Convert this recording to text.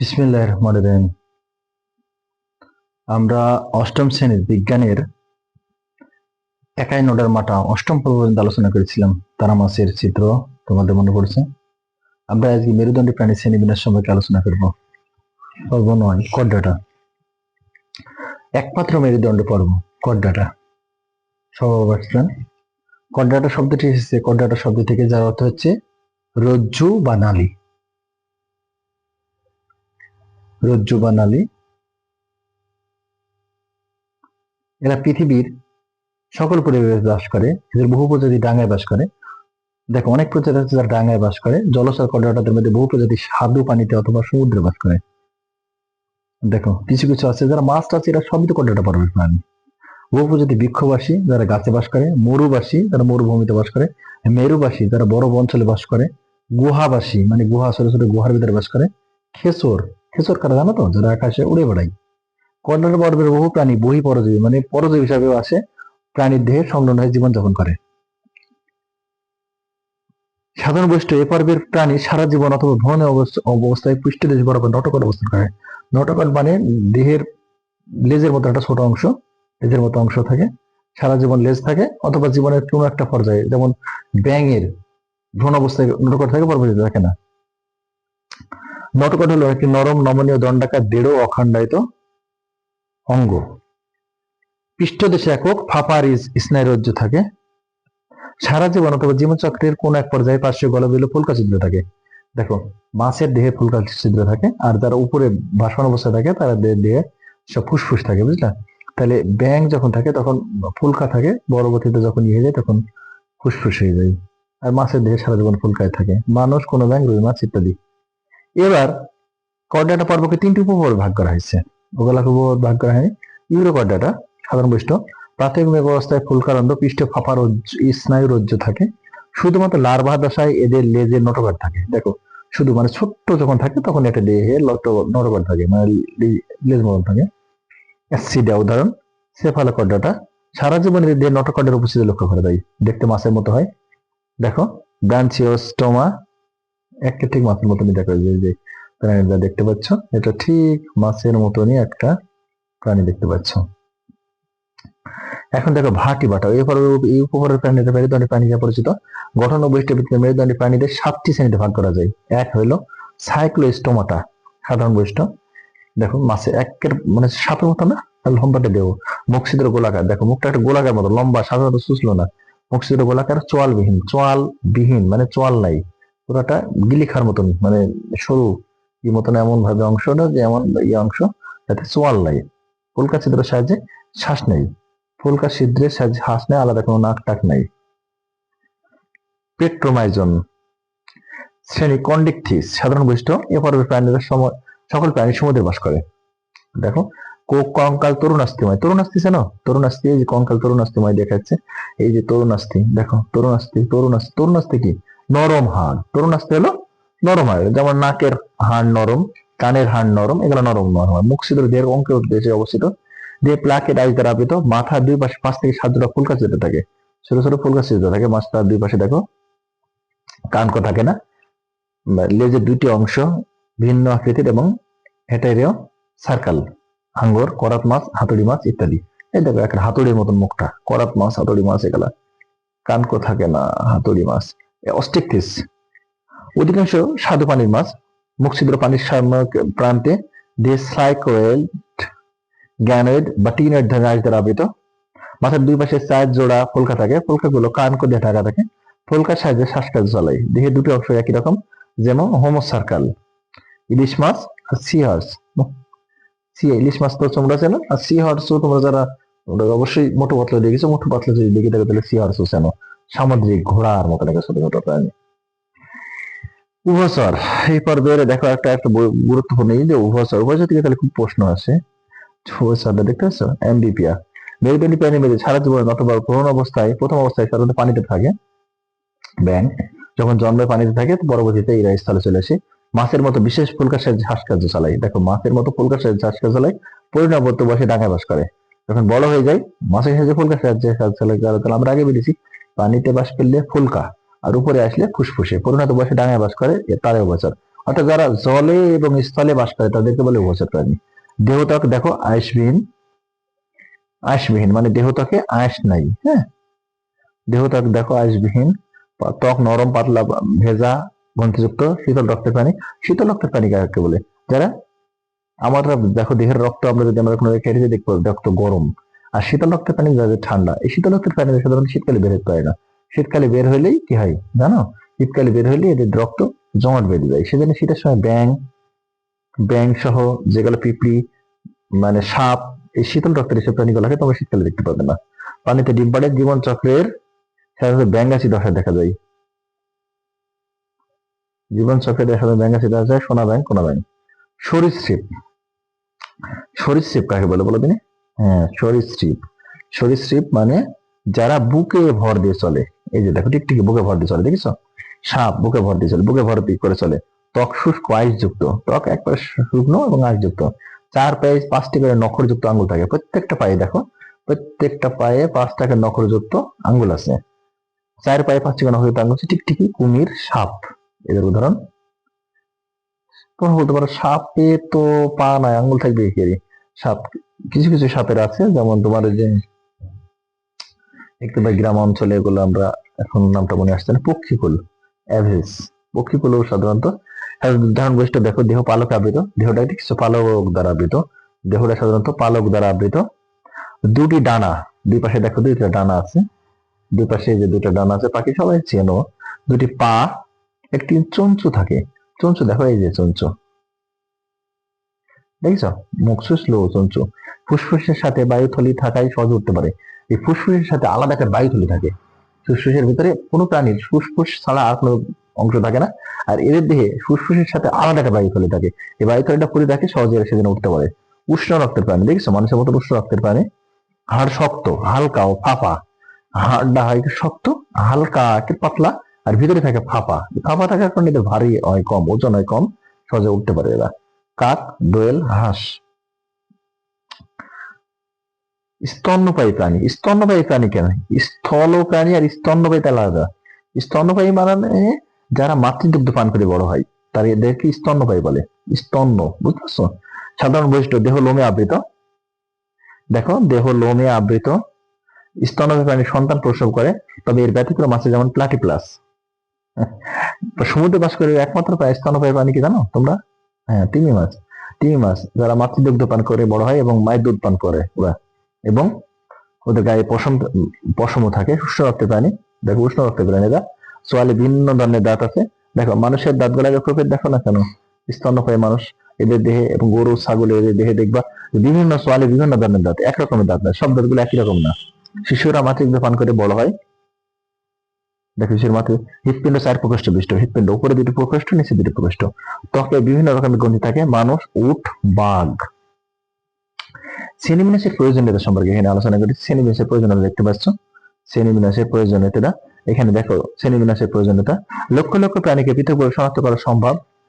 বিসমিল্লাহ আমরা অষ্টম শ্রেণির বিজ্ঞানের একাই নোডার মাটা অষ্টম পর্ব পর্যন্ত আলোচনা করেছিলাম তারা মাছের চিত্র তোমাদের মনে পড়ছে? আমরা আজকে মেরুদণ্ডী প্রাণী শ্রেণি বিন্যাস সম্পর্কে আলোচনা করব। পর্ব নয়, কড্ডাটা। একমাত্র মেরুদণ্ড পর্ব, কড্ডাটা। পারছেন কড্ডাটা শব্দটি এসেছে, কড্ডাটা শব্দ থেকে যার অর্থ হচ্ছে রজ্জু বা নালী। রজ্জু বা নালী এরা পৃথিবীর সকল পরিবেশে বাস করে, এদের বহু প্রজাতি ডাঙায় বাস করে। দেখো, অনেক প্রজাতি আছে যারা ডাঙায় বাস করে। জলচর কর্ডাটাদের মধ্যে বহু প্রজাতি স্বাদু পানিতে অথবা সমুদ্রে বাস করে। দেখো, কিছু কিছু আছে যারা মাছ টাছ, এরা সবই তো কর্ডাটা পর্বের প্রাণী বহু প্রজাতি বৃক্ষবাসী যারা গাছে বাস করে। মরুবাসী যারা মরুভূমিতে বাস করে। মেরুবাসী যারা বরফ অঞ্চলে বাস করে। গুহাবাসী মানে গুহা, ছোট ছোট গুহার ভিতরে বাস করে। খেসর খেসর কারা জানো তো? যারা আকাশে উড়ে বেড়ায়। কর্নার পর্বের বহু প্রাণী, বহি পরজীবী মানে পরজীবী হিসাবেও আসে প্রাণীর দেহে সংলগ্ন হয়ে জীবনযাপন করে। সাধারণ বৈশিষ্ট্য, এ পর্বের প্রাণী সারা জীবন অথবা ভ্রমণে অবস্থ- অবস্থায় পৃষ্ঠদেশ বরাবর নটকট অবস্থান করে। নটকট মানে দেহের লেজের মতো একটা ছোট অংশ, লেজের মতো অংশ থাকে। সারা জীবন লেজ থাকে, অথবা জীবনের কোনো একটা পর্যায়ে, যেমন ব্যাঙের ভ্রণ অবস্থায় নটকট থাকে, পরবর্তীতে থাকে না। নটকট হলো একটি নরম নমনীয় দণ্ডাকার দৃঢ় অখণ্ডায়িত অঙ্গ। পৃষ্ঠদেশে একক ফাপার স্নায়ুরজ্জ থাকে। সারা জীবন অথবা জীবনচক্রের কোন এক পর্যায়ে পার্শ্বীয় গলবিল ফুলকা ছিদ্র থাকে। দেখো, মাছের দেহে ফুলকা ছিদ্র থাকে আর যারা উপরে ভাসমান অবস্থায় থাকে তারা দেহের দেহে সব ফুসফুস থাকে, বুঝলা? তাহলে ব্যাং যখন থাকে তখন ফুলকা থাকে, পরবর্তীতে যখন ইয়ে যায় তখন ফুসফুস হয়ে যায়। আর মাছের দেহে সারা জীবন ফুলকায় থাকে। মানুষ কোনো ব্যাং রুই মাছ ইত্যাদি। এবার কর্ডাটা পর্বকে তিনটি উপপর্বে ভাগ করা হয়েছে। ওগুলাকে উপপর্ব ভাগ করা হয়নি। ইউরো কর্ডাটা সাধারণ বৈশিষ্ট্য। প্রাথমিক অবস্থায় ফুলকারন্দ পৃষ্ঠে ফাঁপা স্নায়ু রজ্জু থাকে। শুধুমাত্র লার্ভা দশায় এদের লেজে নটকার থাকে। দেখো, শুধু মানে ছোট্ট যখন থাকে তখন এটা দেহে নটকার থাকে মানে লেজ মতন থাকে। অ্যাসিডা উদাহরণ সেফালোকর্ডাটা সারা জীবন এদের দেহে নটকর্ডের উপস্থিতি লক্ষ্য করে দেয় দেখতে মাছের মতো হয়। দেখো ব্রাঞ্চিওস্টোমা একটা ঠিক মাছের মতনই দেখো এই যে- দেখতে পাচ্ছ, এটা ঠিক মাছের মতনই একটা প্রাণী দেখতে পাচ্ছ। এখন দেখো ভাটি বাটা, এই উপপরের প্রাণীদের মেরুদণ্ডী প্রাণী যা পরিচিত, গঠন ও বৈশিষ্ট্যের ভিত্তিতে মেরুদণ্ডী প্রাণীদের সাতটি শ্রেণীতে ভাগ করা যায়। এক হলো সাইক্লোস্টোমাটা সাধারণ বৈশিষ্ট্য। দেখো মাছে একের মানে সাপের মতো না? লম্বাটা দেবো। মুখ গোলাকার, দেখো মুখটা একটা গোলাকার মতো, লম্বা, সাধারণত সুসলো না। মুখ গোলাকার, চোয়ালবিহীন চোয়াল বিহীন মানে চোয়াল নাই। পুরোটা গিলিখার মতন মানে সরু ই মতন এমন ভাবে অংশটা যে এমন এই অংশ, যাতে চোয়াল নাই ফুলকা ছিদ্রের সাহায্যে শ্বাস নেই। ফুলকা ছিদ্রের সাহায্যে শ্বাস নেই, আলাদা কোনো নাক টাক নাই। পেট্রোমাইজন, শ্রেণি কন্ডিকথিস, সাধারণ বৈশিষ্ট্য, এ পর্বের প্রাণীরা সময় সকল প্রাণী সমুদ্রে বাস করে। দেখো কঙ্কাল তরুণাস্থিময়। তরুণাস্থি জানো? তরুণাস্থি, এই যে কঙ্কাল তরুণাস্থিময় দেখাচ্ছে, এই যে তরুণাস্থি, দেখো, তরুণাস্থি তরুণাস্থি তরুণাস্থি কি? নরম হাড়। তরুণাস্থি হলো নরম হাড়। যেমন নাকের হাড় নরম, কানের হাড় নরম, এগুলো নরম নরম হয়। মুখ ছিদ্র দেহের অঙ্কের উদ্দেশ্যে অবস্থিত। দেহে প্লাকেট আইস দ্বারা আবৃত মাথার দুই পাশে পাঁচ থেকে সাত জোড়া ফুলকা ছিদ্র থাকে। ছোট ছোট ফুলকা ছিদ্র থাকে মাথার দুই পাশে দেখো, কানকো থাকে না। লেজের দুইটি অংশ, ভিন্ন আকৃতির এবং হেটাইরেও সার্কাল হাঙ্গর করাত মাছ, হাতুড়ি মাছ ইত্যাদি। এই দেখো, একটা হাতুড়ির মতন মুখটা, করাত মাছ, হাতুড়ি মাছ, এগুলা। কানকো থাকে না, হাতুড়ি মাছ। অস্টিকথিস অধিকাংশ স্বাদু পানির মাছ মুখ ছিদ্র পানির প্রান্তে দিয়ে সাইকোয়েল গ্যানোয়েড বা ধরনের আইস দ্বারা আবৃত। মাথার দুই পাশে চার জোড়া ফুলকা থাকে, ফুলকাগুলো কানকো দিয়ে ঢাকা থাকে। ফুলকার সাহায্যে শ্বাসকাজ চলে। দেহে দুটি অংশ একই রকম, যেমন হোমো সার্কাল। ইলিশ মাছ আর সি হর্স। সি ইলিশ মাছ তো তোমরা চেনো, আর সি হর্সও তোমরা যারা অবশ্যই মোটো পাতলা দেখেছ মোটো পাতলা যদি দেখে থাকো তাহলে সি হর্সও চেনো। সামুদ্রিক ঘোড়ার মতো লাগে ছোট ছোট প্রাণী উভচর এই পর্বের দেখো একটা একটা গুরুত্বপূর্ণ এই যে উভচর উভচর থেকে তাহলে খুব প্রশ্ন আসে। উভচরটা দেখতে পাচ্ছ এমডিপিয়া মেরুদণ্ডী প্রাণী মেয়েদের সারা জীবন অথবা অবস্থায় প্রথম অবস্থায় সাধারণত পানিতে থাকে। ব্যাং। যখন জন্মে পানিতে থাকে, পরবর্তীতে এরা স্থলে চলে আসে। মাছের মতো বিশেষ ফুলকার সাহায্যে শ্বাসকার্য চালায়। দেখো, মাছের মতো ফুলকার সাহায্যে শ্বাসকার্য চালায়। পরিণামবর্ত বসে ডাঙায় বাস করে। যখন বড় হয়ে যায়, মাছের সাহায্যে ফুলকার সাহায্যে কাজ চালায়। তাহলে আমরা আগে বেরিয়েছি পানিতে বাস করলে ফুলকা, আর উপরে আসলে ফুসফুসে। পরিণত বসে ডাঙায় বাস করে এ তারে বছর অর্থাৎ যারা জলে এবং স্থলে বাস করে, তাদেরকে বলে উভচর প্রাণী দেহত্বক দেখো আয়সবিহীন আয়সবিহীন মানে দেহত্বকে আয়স নাই হ্যাঁ? দেহত্বক দেখো আয়সবিহীন ত্বক নরম, পাতলা, ভেজা গ্রন্থিযুক্ত শীতল রক্তের প্রাণী। শীতল রক্তের প্রাণী কাকে বলে? যারা? আমরা দেখো, দেহের রক্ত আমরা যদি আমরা কোনো দিয়ে দেখব, রক্ত গরম। আর শীতল রক্তের প্রাণী যাদের ঠান্ডা, এই শীতল রক্তের প্রাণী সাধারণত শীতকালে বের হতে পারে না। শীতকালে বের হইলেই কি হয় জানো? শীতকালে বের হইলে এদের রক্ত জমাট বেঁধে যায় সেজন্য শীতের সময় ব্যাং ব্যাং সহ যেগুলো পিঁপড়ি মানে সাপ, এই শীতল রক্তের এসব প্রাণীগুলোকে তোমরা শীতকালে দেখতে পাবে না। পানিতে ডিম পাড়ে জীবন চক্রের সাধারণত ব্যাঙ্গাসি দশায় দেখা যায়। জীবন চক্রে দেখা যায় ব্যাঙ্গাসি দেখা যায় সোনা ব্যাংক কোনা ব্যাংক সরীসৃপ। সরীসৃপ কাকে বলে বলো দিনে সরীসৃপ। সরীসৃপ মানে যারা বুকে ভর দিয়ে চলে। এই যে দেখো টিকটিকি বুকে ভর দিয়ে চলে দেখেছ সাপ বুকে ভর দিয়ে চলে, বুকে ভর দিয়ে করে চলে। ত্বক শুষ্ক, আইসযুক্ত। ত্বক একবার শুকনো এবং আইসযুক্ত। চার পায়ে পাঁচটি করে নখরযুক্ত আঙ্গুল থাকে। প্রত্যেকটা পায়ে দেখো, প্রত্যেকটা পায়ে পাঁচটা করে নখরযুক্ত আঙ্গুল আছে। চার পায়ে পাঁচটি করে নখরযুক্ত আঙ্গুল আছে। টিকটিকি কুমির, সাপ, এদের উদাহরণ। তোমরা বলতে পারো, সাপে তো পা নাই, আঙ্গুল থাকবে কি সাপ কিছু কিছু সাপের আছে, যেমন তোমার যে একটু বা গ্রাম অঞ্চলে এগুলো আমরা এখন নামটা মনে আসছে না, পক্ষীকুল অ্যাভেজ পক্ষীকুল সাধারণত এর উদাহরণ বৈশিষ্ট্য দেখো, দেহ পালক আবৃত, দেহটা কিছু পালক দ্বারা আবৃত, দেহটা সাধারণত পালক দ্বারা আবৃত। দুটি ডানা, দুই পাশে দেখো দুইটা ডানা আছে, দুই পাশে যে দুইটা ডানা আছে পাখি সবাই চেনো। দুটি পা, একটি চঞ্চু থাকে। চঞ্চু দেখো, এই যে চঞ্চু। দেখছ? মুখ চঞ্চু। ফুসফুসের সাথে বায়ুথলি থাকাই সহজে উঠতে পারে। এই ফুসফুসের সাথে আলাদা একটা বায়ুথলি থাকে। ফুসফুসের ভিতরে কোনো প্রাণীর ফুসফুস ছাড়া আর কোনো অংশ থাকে না। আর এদের দেহে ফুসফুসের সাথে আলাদা একটা বায়ুথলি থাকে। এই বায়ুথলিটা পুরি থাকে, সহজে সেদিন উঠতে পারে। উষ্ণ রক্তের প্রাণী, দেখছ? মানুষের মতো উষ্ণ রক্তের প্রাণী। হাড় শক্ত, হালকা ও ফাঁপা। হাড়টা হয় শক্ত, হালকা, একটু পাতলা, আর ভিতরে থাকে ফাঁপা। ফাঁপা থাকার কারণে এদের ভারী হয় কম, ওজন হয় কম, সহজে উঠতে পারে এরা। কাক, দোয়েল, হাঁস। স্তন্যপায়ী প্রাণী। স্তন্যপায়ী প্রাণী কেন? স্থল প্রাণী আর স্তন্যপায়ী তা আলাদা। স্তন্যপায়ী মানে যারা মাতৃদুগ্ধ পান করে বড় হয়, তার এদেরকে স্তন্যপায়ী বলে। স্তন্য বুঝতে পারছ সাধারণ বৈশিষ্ট্য, দেহ লোমে আবৃত। দেখো, দেহ লোমে আবৃত। স্তন্যপায়ী প্রাণী সন্তান প্রসব করে, তবে এর ব্যতিক্রম আছে যেমন প্লাটিপ্লাস। সমুদ্রে বাস করে একমাত্র প্রায় স্তন্যপায়ী প্রাণী কি জানো তোমরা? হ্যাঁ তিমি মাছ। তিমি মাছ, যারা মাতৃদুগ্ধ পান করে, বড় হয় এবং মায়ের দুধ পান করে ওরা। এবং ওদের গায়ে পশম, পশমও থাকে উষ্ণ রক্তের প্রাণী দেখো, উষ্ণ রক্তের প্রাণীরা সোয়ালে ভিন্ন ধরনের দাঁত আছে। দেখো, মানুষের দাঁত গুলাকে প্রভেদ দেখো না কেন? স্তন্যপায়ী মানুষ, এদের দেহে এবং গরু, ছাগল, এদের দেহে দেখবা বিভিন্ন সোয়ালে বিভিন্ন ধরনের দাঁত, একরকমের দাঁত না, সব দাঁতগুলো একই রকম না। শিশুরা মাতৃদুগ্ধ পান করে বড় হয়। দেখো, শিশুর মাথায় হৃৎপিণ্ড চার প্রকোষ্ঠ বিষ্ট, হৃৎপিণ্ড, উপরে দুটি প্রকোষ্ঠ, নিচে দুটি প্রকোষ্ঠ। ত্বকে বিভিন্ন রকমের গ্রন্থি থাকে। মানুষ উঠ, বাঘ। সেনিমিনাসের প্রয়োজনীয়তা সম্পর্কে এখানে আলোচনা করি। সেনিমিনাসের প্রয়োজনীয়তা দেখতে পাচ্ছ? সেনিমিনাসের প্রয়োজনীয়তা, এখানে দেখো, সেনিমিনাসের প্রয়োজনীয়তা। লক্ষ লক্ষ প্রাণীকে পৃথক করে শনাক্ত করা সম্ভব।